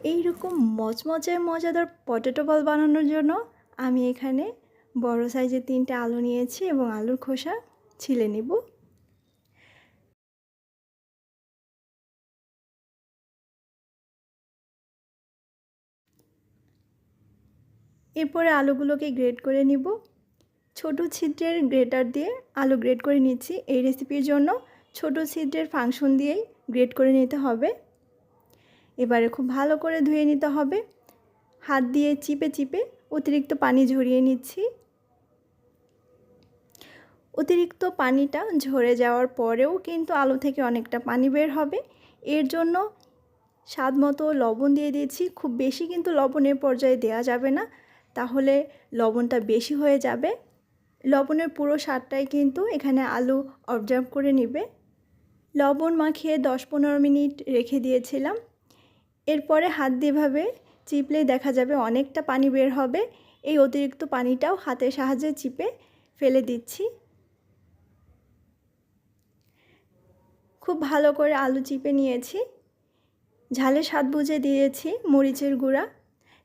এই রকম মচমচে মজাদার পটেটো বল বানানোর জন্য আমি এখানে বড় সাইজের তিনটে আলু নিয়েছি এবং আলুর খোসা ছিলে নেব। এরপরে আলুগুলোকে গ্রেড করে নিব। ছোট ছিদ্রের গ্রেটার দিয়ে আলু গ্রেড করে নিচ্ছি। এই রেসিপির জন্য ছোট ছিদ্রের ফাংশন দিয়েই গ্রেড করে নিতে হবে। এবারে খুব ভালো করে ধুয়ে নিতে হবে। হাত দিয়ে চিপে চিপে অতিরিক্ত পানি ঝরিয়ে নিচ্ছি। অতিরিক্ত পানিটা ঝরে যাওয়ার পরেও কিন্তু আলু থেকে অনেকটা পানি বের হবে। এর জন্য স্বাদ মতো লবণ দিয়ে দিয়েছি। খুব বেশি কিন্তু লবণের পর্যায়ে দেওয়া যাবে না। তাহলে লবণটা বেশি হয়ে যাবে। লবণের পুরো স্বাদটাই কিন্তু এখানে আলু অবজার্ভ করে নিবে। লবণ মাখিয়ে দশ পনেরো মিনিট রেখে দিয়েছিলাম। এরপরে হাত দিয়েভাবে চিপলেই দেখা যাবে অনেকটা পানি বের হবে। এই অতিরিক্ত পানিটাও হাতের সাহায্যে চিপে ফেলে দিচ্ছি। খুব ভালো করে আলু চিপে নিয়েছি। ঝালে স্বাদ বুঝে দিয়েছি মরিচের গুঁড়া।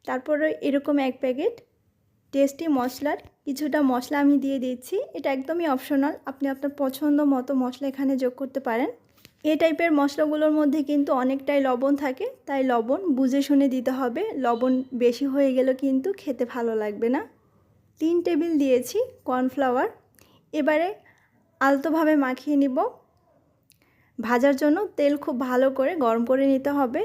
তারপরে এরকম এক প্যাকেট টেস্টি মশলার কিছুটা মশলা আমি দিয়ে দিচ্ছি। এটা একদমই অপশনাল আপনি আপনার পছন্দ মতো মশলা এখানে যোগ করতে পারেন। এই টাইপের মশলাগুলোর মধ্যে কিন্তু অনেকটাই লবণ থাকে, তাই লবণ বুঝে শুনে দিতে হবে। লবণ বেশি হয়ে গেলে কিন্তু খেতে ভালো লাগবে না। তিন টেবিল দিয়েছি কর্নফ্লাওয়ার। এবারে আলতোভাবে মাখিয়ে নিব। ভাজার জন্য তেল খুব ভালো করে গরম করে নিতে হবে।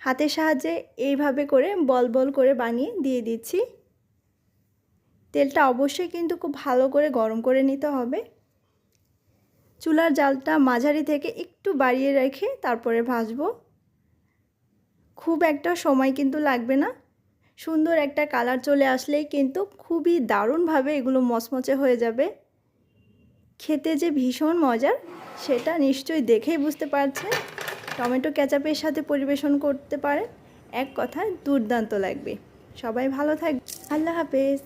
হাতের সাহায্যে এইভাবে করে বল বল করে বানিয়ে দিয়ে দিচ্ছি। তেলটা অবশ্যই কিন্তু খুব ভালো করে গরম করে নিতে হবে। চুলার জালটা মাঝারি থেকে একটু বাড়িয়ে রেখে তারপরে ভাজবো। খুব একটা সময় কিন্তু লাগবে না। সুন্দর একটা কালার চলে আসলেই কিন্তু খুবই দারুণভাবে এগুলো মচমচে হয়ে যাবে। খেতে যে ভীষণ মজার, সেটা নিশ্চয়ই দেখেই বুঝতে পারছেন। টমেটো ক্যাচাপের সাথে পরিবেশন করতে পারেন, এক কথায় দুর্দান্ত লাগবে। সবাই ভালো থাকবে আল্লাহ হাফেজ।